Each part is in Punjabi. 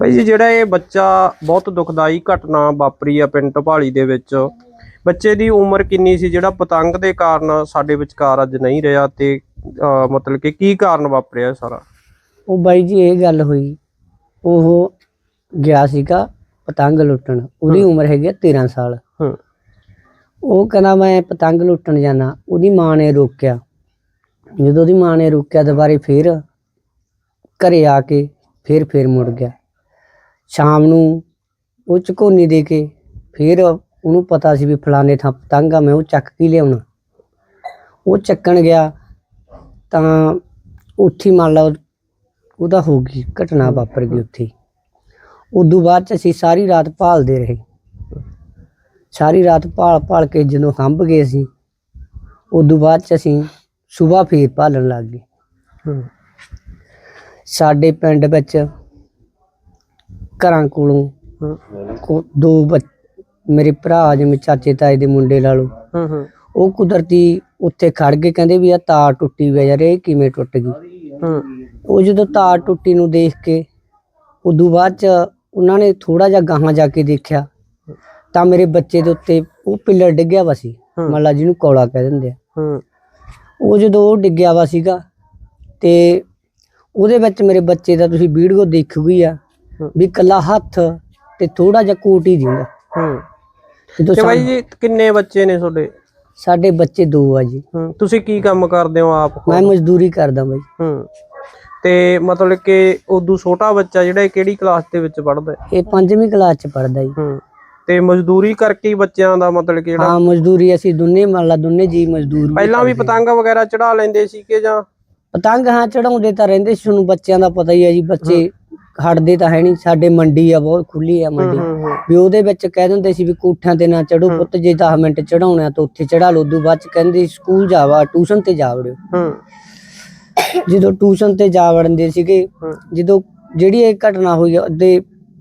ਭਾਈ ਜੀ ਜਿਹੜਾ ਇਹ ਬੱਚਾ ਬਹੁਤ ਦੁਖਦਾਈ ਘਟਨਾ ਵਾਪਰੀ ਆ ਪਿੰਡ ਢਪਾਲੀ ਦੇ ਵਿੱਚ। ਬੱਚੇ ਦੀ ਉਮਰ ਕਿੰਨੀ ਸੀ? ਜਿਹੜਾ ਪਤੰਗ ਦੇ ਕਾਰਨ ਸਾਡੇ ਵਿਚਕਾਰ ਅੱਜ ਨਹੀਂ ਰਿਹਾ ਤੇ ਮਤਲਬ ਕਿ ਕੀ ਕਾਰਨ ਵਾਪਰਿਆ ਸਾਰਾ? ਉਹ ਬਾਈ ਜੀ ਇਹ ਗੱਲ ਹੋਈ। ਉਹ ਗਿਆ ਸੀਗਾ ਪਤੰਗ ਲੁੱਟਣ। ਉਹਦੀ ਉਮਰ ਹੈਗੀ ਆ 13 ਸਾਲ। ਉਹ ਕਹਿੰਦਾ ਮੈਂ ਪਤੰਗ ਲੁੱਟਣ ਜਾਣਾ। ਉਹਦੀ ਮਾਂ ਨੇ ਰੋਕਿਆ। ਜਦੋਂ ਉਹਦੀ ਮਾਂ ਨੇ ਰੋਕਿਆ ਦੁਬਾਰੇ ਫੇਰ ਘਰੇ ਆ ਕੇ ਫੇਰ ਫੇਰ ਮੁੜ ਗਿਆ। ਸ਼ਾਮ ਨੂੰ ਉਹ ਝਕੋਨੀ ਦੇ ਕੇ ਫੇਰ ਉਹਨੂੰ ਪਤਾ ਸੀ ਵੀ ਫਲਾਣੇ ਥਾਂ ਪਤੰਗ ਆ ਮੈਂ ਉਹ ਚੱਕ ਕੇ ਲਿਆਉਣਾ। ਉਹ ਚੱਕਣ ਗਿਆ ਤਾਂ ਉੱਥੇ ਮੰਨ ਲਾ ਉਹਦਾ ਹੋ ਗਈ ਘਟਨਾ ਵਾਪਰ ਗਈ ਉੱਥੇ। ਉਦੋਂ ਬਾਅਦ ਚ ਅਸੀਂ ਸਾਰੀ ਰਾਤ ਭਾਲਦੇ ਰਹੇ। ਸਾਰੀ ਰਾਤ ਭਾਲ ਭਾਲ ਕੇ ਜਦੋਂ ਹੰਭ ਗਏ ਸੀ ਉਦੋਂ ਬਾਅਦ ਚ ਅਸੀਂ ਸਵੇਰ ਫੇਰ ਭਾਲਣ ਲੱਗ ਗਏ। ਸਾਡੇ ਪਿੰਡ ਵਿੱਚ ਘਰਾਂ ਕੋਲੋਂ ਹੂੰ ਕੋ- ਦੋ ਬੱਚ- ਮੇਰੇ ਭਰਾ ਜਿਵੇਂ ਚਾਚੇ ਤਾਏ ਦੇ ਮੁੰਡੇ ਲਾ ਲਓ। ਹੂੰ ਹੂੰ। ਉਹ ਕੁਦਰਤੀ ਉੱਥੇ ਖੜ ਕੇ ਕਹਿੰਦੇ ਵੀ ਆ ਤਾਰ ਟੁੱਟੀ ਹੋਈ ਆ ਯਾਰ ਇਹ ਕਿਵੇਂ ਟੁੱਟ ਗਈ? ਹੂੰ। ਉਹ ਜਦੋਂ ਤਾਰ ਟੁੱਟੀ ਨੂੰ ਦੇਖ ਕੇ ਉਦੋਂ ਬਾਅਦ ਚ ਉਹਨਾਂ ਨੇ ਥੋੜਾ ਜਿਹਾ ਗਾਹਾਂ ਜਾ ਕੇ ਦੇਖਿਆ ਤਾਂ ਮੇਰੇ ਬੱਚੇ ਦੇ ਉੱਤੇ ਉਹ ਪਿੱਲਰ ਡਿੱਗਿਆ ਵਾ ਸੀ। ਹੂੰ। ਮੱਲਾ ਜਿਹਨੂੰ ਕੌਲਾ ਕਹਿ ਦਿੰਦੇ ਆ। ਹੂੰ। ਉਹ ਜਦੋਂ ਉਹ ਡਿੱਗਿਆ ਵਾ ਸੀਗਾ ਤੇ ਉਹਦੇ ਵਿੱਚ ਮੇਰੇ ਬੱਚੇ ਦਾ ਤੁਸੀਂ ਵੀਡੀਓ ਦੇਖੂਗੀ ਆ। ਵੀ ਕੱਲਾ ਹੱਥ ਤੇ ਥੋੜਾ ਜਿਹਾ ਕੋਟ ਹੀ ਦਿੰਦਾ ਹੂੰ। ਜਦੋਂ ਤੇ ਬਾਈ ਜੀ ਕਿੰਨੇ ਬੱਚੇ ਨੇ ਤੁਹਾਡੇ? ਸਾਡੇ ਬੱਚੇ ਦੋ ਆ ਜੀ। ਹੂੰ ਤੁਸੀਂ ਕੀ ਕੰਮ ਕਰਦੇ ਹੋ ਆਪ ਮੈਂ ਮਜ਼ਦੂਰੀ ਕਰਦਾ ਬਾਈ। ਹੂੰ। ਤੇ ਮਤਲਬ ਕਿ ਉਦੋਂ ਛੋਟਾ ਬੱਚਾ ਜਿਹੜਾ ਇਹ ਕਿਹੜੀ ਕਲਾਸ ਦੇ ਵਿੱਚ ਪੜ੍ਹਦਾ ਹੈ? ਇਹ ਪੰਜਵੀਂ ਕਲਾਸ ਚ ਪੜਦਾ ਜੀ। ਹੂੰ। ਤੇ ਮਜ਼ਦੂਰੀ ਕਰਕੇ ਹੀ ਬੱਚਿਆਂ ਦਾ ਮਤਲਬ ਕਿ ਜਿਹੜਾ ਹਾਂ ਮਜ਼ਦੂਰੀ ਅਸੀਂ ਦੋਨੇ ਮੰਨ ਲਾ ਦੋਨੇ ਜੀ ਮਜ਼ਦੂਰ ਵੀ ਪਹਿਲਾਂ ਵੀ ਕਰਦੇ। ਪਤੰਗ ਵਗੈਰਾ ਚੜਾ ਲੈਂਦੇ ਸੀ ਕਿ ਜਾਂ? ਪਤੰਗ ਹਾਂ ਚੜਾਉਂਦੇ ਤਾਂ ਰਹਿੰਦੇ ਸੀ ਤੁਹਾਨੂੰ ਬੱਚਿਆਂ ਦਾ ਪਤਾ ਹੀ ਹੈ ਜੀ ਬੱਚੇ ਹਟਦੇ ਤਾਂ ਹੈ ਨਹੀਂ ਸਾਡੇ ਮੰਡੀ ਆ ਬਹੁਤ ਖੁੱਲੀ ਆ ਮੰਡੀ। ਵੀ ਉਹਦੇ ਵਿੱਚ ਕਹਿ ਦਿੰਦੇ ਸੀ ਵੀ ਕੋਠਿਆਂ ਤੇ ਨਾ ਚੜੋ ਪੁੱਤ ਜੇ 10 ਮਿੰਟ ਚੜਾਉਣਾ ਤਾਂ ਉੱਥੇ ਚੜਾ ਲਓ। ਉਦੋਂ ਬਾਅਦ ਚ ਕਹਿੰਦੇ ਸਕੂਲ ਜਾਵਾ ਟਿਊਸ਼ਨ ਤੇ ਜਾ ਵੜਿਓ। ਜਦੋਂ ਟਿਊਸ਼ਨ ਤੇ ਜਾ ਵੜਦੇ ਸੀਗੇ ਜਦੋਂ ਜਿਹੜੀ ਇਹ ਘਟਨਾ ਹੋਈ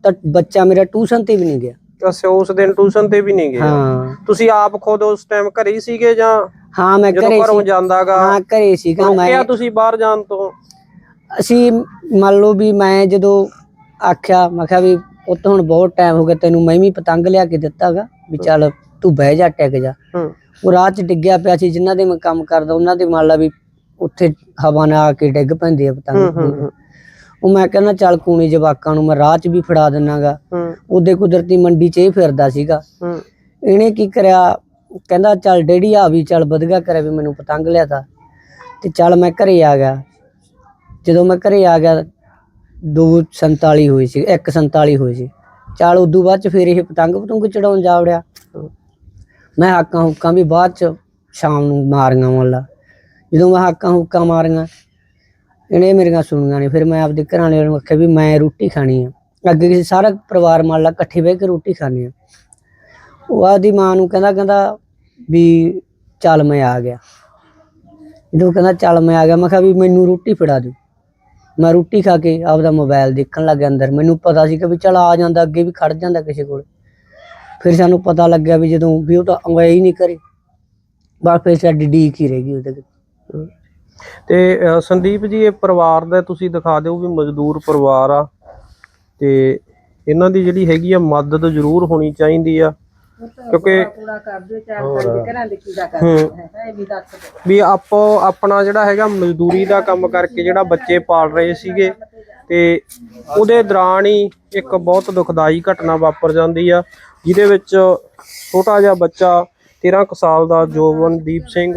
ਤਾਂ ਬੱਚਾ ਮੇਰਾ ਟਿਊਸ਼ਨ ਤੇ ਵੀ ਨਹੀਂ ਗਿਆ। ਅੱਛਾ ਉਸ ਦਿਨ ਟਿਊਸ਼ਨ ਤੇ ਵੀ ਨਹੀਂ ਹਾਂ। ਤੁਸੀਂ ਆਪ ਖੁਦ ਉਸ ਟਾਈਮ ਘਰੇ ਸੀਗੇ ਜਾਂ ਹਾਂ ਮੈਂ ਜਦੋਂ ਘਰੇ ਸੀ। ਜਾਂਦਾਗਾ ਹਾਂ ਘਰੇ ਸੀਗਾ ਮੈਂ ਤੁਸੀਂ ਬਾਹਰ ਜਾਣ ਤੋਂ? ਅਸੀਂ ਮੰਨ ਲਓ ਵੀ ਮੈਂ ਜਦੋਂ ਆਖਿਆ ਮੈਂ ਕਿਹਾ ਵੀ ਪੁੱਤ ਹੁਣ ਬਹੁਤ ਟਾਈਮ ਹੋ ਗਿਆ ਤੈਨੂੰ ਮੈਂ ਵੀ ਪਤੰਗ ਲਿਆ ਕੇ ਦਿੱਤਾਗਾ ਵੀ ਚੱਲ ਤੂੰ ਬਹਿ ਜਾ ਟਿਕ ਜਾ। ਹੂੰ। ਉਹ ਰਾਹ 'ਚ ਡਿੱਗਿਆ ਪਿਆ ਸੀ ਜਿਨ੍ਹਾਂ ਦੇ ਮੈਂ ਕੰਮ ਕਰਦਾ ਉਹਨਾਂ ਦੇ ਮੰਨ ਲਾ ਵੀ ਉੱਥੇ ਹਵਾ ਨਾਲ ਆ ਕੇ ਡਿੱਗ ਪੈਂਦੇ ਆ ਪਤੰਗ। ਉਹ ਮੈਂ ਕਹਿੰਦਾ ਚੱਲ ਕੂਣੀ ਜਵਾਕਾਂ ਨੂੰ ਮੈਂ ਰਾਹ 'ਚ ਵੀ ਫੜਾ ਦਿੰਨਾਗਾ ਹੂੰ। ਉਹਦੇ ਕੁਦਰਤੀ ਮੰਡੀ 'ਚ ਇਹ ਫਿਰਦਾ ਸੀਗਾ। ਹੂੰ। ਇਹਨੇ ਕੀ ਕਰਿਆ? ਕਹਿੰਦਾ ਚੱਲ ਡੈਡੀ ਆ ਵੀ ਚੱਲ ਵਧਗਾ ਕਰਿਆ ਵੀ ਮੈਨੂੰ ਪਤੰਗ ਲਿਆ ਤਾ। ਤੇ ਚੱਲ ਮੈਂ ਘਰੇ ਆ ਗਿਆ। ਜਦੋਂ ਮੈਂ ਘਰੇ ਆ ਗਿਆ 247 ਹੋਈ ਸੀ 147 ਹੋਈ ਸੀ। ਚੱਲ ਉਦੋਂ ਬਾਅਦ ਚ ਫਿਰ ਇਹ ਪਤੰਗ ਪਤੰਗ ਚੜਾਉਣ ਜਾ ਵੜਿਆ। ਮੈਂ ਹਾਕਾਂ ਹੁੱਕਾਂ ਵੀ ਬਾਅਦ ਚ ਸ਼ਾਮ ਨੂੰ ਮਾਰੀਆਂ ਵਾਲਾ ਜਦੋਂ ਮੈਂ ਹਾਕਾਂ ਹੁੱਕਾਂ ਮਾਰੀਆਂ, ਇਹਨੇ ਮੇਰੀਆਂ ਸੁਣੀਆਂ ਨੇ। ਫਿਰ ਮੈਂ ਆਪਦੇ ਘਰਾਂ ਵਾਲਿਆਂ ਨੂੰ ਆਖਿਆ ਵੀ ਮੈਂ ਰੋਟੀ ਖਾਣੀ ਆ। ਅੱਗੇ ਕਿਸੇ ਸਾਰਾ ਪਰਿਵਾਰ ਮੰਨ ਲਾ ਇਕੱਠੇ ਬਹਿ ਕੇ ਰੋਟੀ ਖਾਣੀ ਆ। ਉਹ ਆਦੀ ਮਾਂ ਨੂੰ ਕਹਿੰਦਾ ਕਹਿੰਦਾ ਵੀ ਚੱਲ ਮੈਂ ਆ ਗਿਆ। ਜਦੋਂ ਕਹਿੰਦਾ ਚੱਲ ਮੈਂ ਆ ਗਿਆ, ਮੈਂ ਕਿਹਾ ਵੀ ਮੈਨੂੰ ਰੋਟੀ ਫੜਾ ਦਿਓ। ਮੈਂ ਰੋਟੀ ਖਾ ਕੇ ਆਪਦਾ ਮੋਬਾਈਲ ਦੇਖਣ ਲੱਗ ਗਿਆ ਅੰਦਰ। ਮੈਨੂੰ ਪਤਾ ਸੀ ਕਿ ਵੀ ਚਲ ਆ ਜਾਂਦਾ ਅੱਗੇ ਵੀ ਖੜ ਜਾਂਦਾ ਕਿਸੇ ਕੋਲ। ਫਿਰ ਸਾਨੂੰ ਪਤਾ ਲੱਗਿਆ ਵੀ ਜਦੋਂ ਵੀ ਉਹ ਤਾਂ ਆਇਆ ਹੀ ਨਹੀਂ ਕਰੇ ਬਸ ਫਿਰ ਸਾਡੀ ਡੀਕ ਹੀ ਰਹਿ ਗਈ ਉਹਦੇ ਕੋਲ। ਤੇ ਅਹ, ਸੰਦੀਪ ਜੀ ਇਹ ਪਰਿਵਾਰ ਦਾ ਤੁਸੀਂ ਦਿਖਾ ਦਿਓ ਵੀ ਮਜ਼ਦੂਰ ਪਰਿਵਾਰ ਆ। ਤੇ ਇਹਨਾਂ ਦੀ ਜਿਹੜੀ ਹੈਗੀ ਆ ਮਦਦ ਜ਼ਰੂਰ ਹੋਣੀ ਚਾਹੀਦੀ ਆ। ਕਿਉਂਕਿ ਹੂੰ। ਵੀ ਆਪੋ ਆਪਣਾ ਜਿਹੜਾ ਹੈਗਾ ਮਜ਼ਦੂਰੀ ਦਾ ਕੰਮ ਕਰਕੇ ਜਿਹੜਾ ਬੱਚੇ ਪਾਲ ਰਹੇ ਸੀਗੇ ਤੇ ਉਹਦੇ ਦੌਰਾਨ ਹੀ ਇੱਕ ਬਹੁਤ ਦੁਖਦਾਈ ਘਟਨਾ ਵਾਪਰ ਜਾਂਦੀ ਆ ਜਿਹਦੇ ਵਿੱਚ ਛੋਟਾ ਜਿਹਾ ਬੱਚਾ 13 ਕੁ ਸਾਲ ਦਾ ਜੋਵਨਦੀਪ ਸਿੰਘ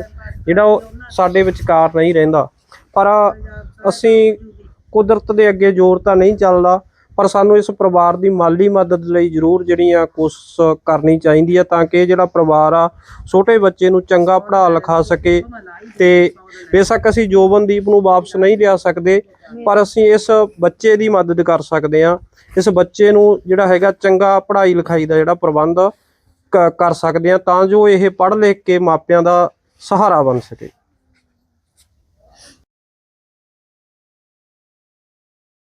ਜਿਹੜਾ ਉਹ ਸਾਡੇ ਵਿਚਕਾਰ ਨਹੀਂ ਰਹਿੰਦਾ। ਪਰ ਅਸੀਂ ਕੁਦਰਤ ਦੇ ਅੱਗੇ ਜ਼ੋਰ ਤਾਂ ਨਹੀਂ ਚੱਲਦਾ ਪਰ ਸਾਨੂੰ ਇਸ ਪਰਿਵਾਰ ਦੀ ਮਾਲੀ ਮਦਦ ਲਈ ਜ਼ਰੂਰ ਜਿਹੜੀ ਆ ਕੋਸ਼ਿਸ਼ ਕਰਨੀ ਚਾਹੀਦੀ ਆ ਤਾਂ ਕਿ ਇਹ ਜਿਹੜਾ ਪਰਿਵਾਰ ਆ, ਛੋਟੇ ਬੱਚੇ ਨੂੰ ਚੰਗਾ ਪੜ੍ਹਾ ਲਿਖਾ ਸਕੇ ਤੇ ਬੇਸ਼ੱਕ ਅਸੀਂ ਜੋਬਨਦੀਪ ਨੂੰ ਵਾਪਸ ਨਹੀਂ ਲਿਆ ਸਕਦੇ, ਪਰ ਅਸੀਂ ਇਸ ਬੱਚੇ ਦੀ ਮਦਦ ਕਰ ਸਕਦੇ ਹਾਂ। ਇਸ ਬੱਚੇ ਨੂੰ ਜਿਹੜਾ ਹੈਗਾ ਚੰਗਾ ਪੜ੍ਹਾਈ ਲਿਖਾਈ ਦਾ ਜਿਹੜਾ ਪ੍ਰਬੰਧ ਕ- ਕਰ ਸਕਦੇ ਹਾਂ ਤਾਂ ਜੋ ਇਹ ਪੜ੍ਹ ਲਿਖ ਕੇ ਮਾਪਿਆਂ ਦਾ ਸਹਾਰਾ ਬਣ ਸਕੇ।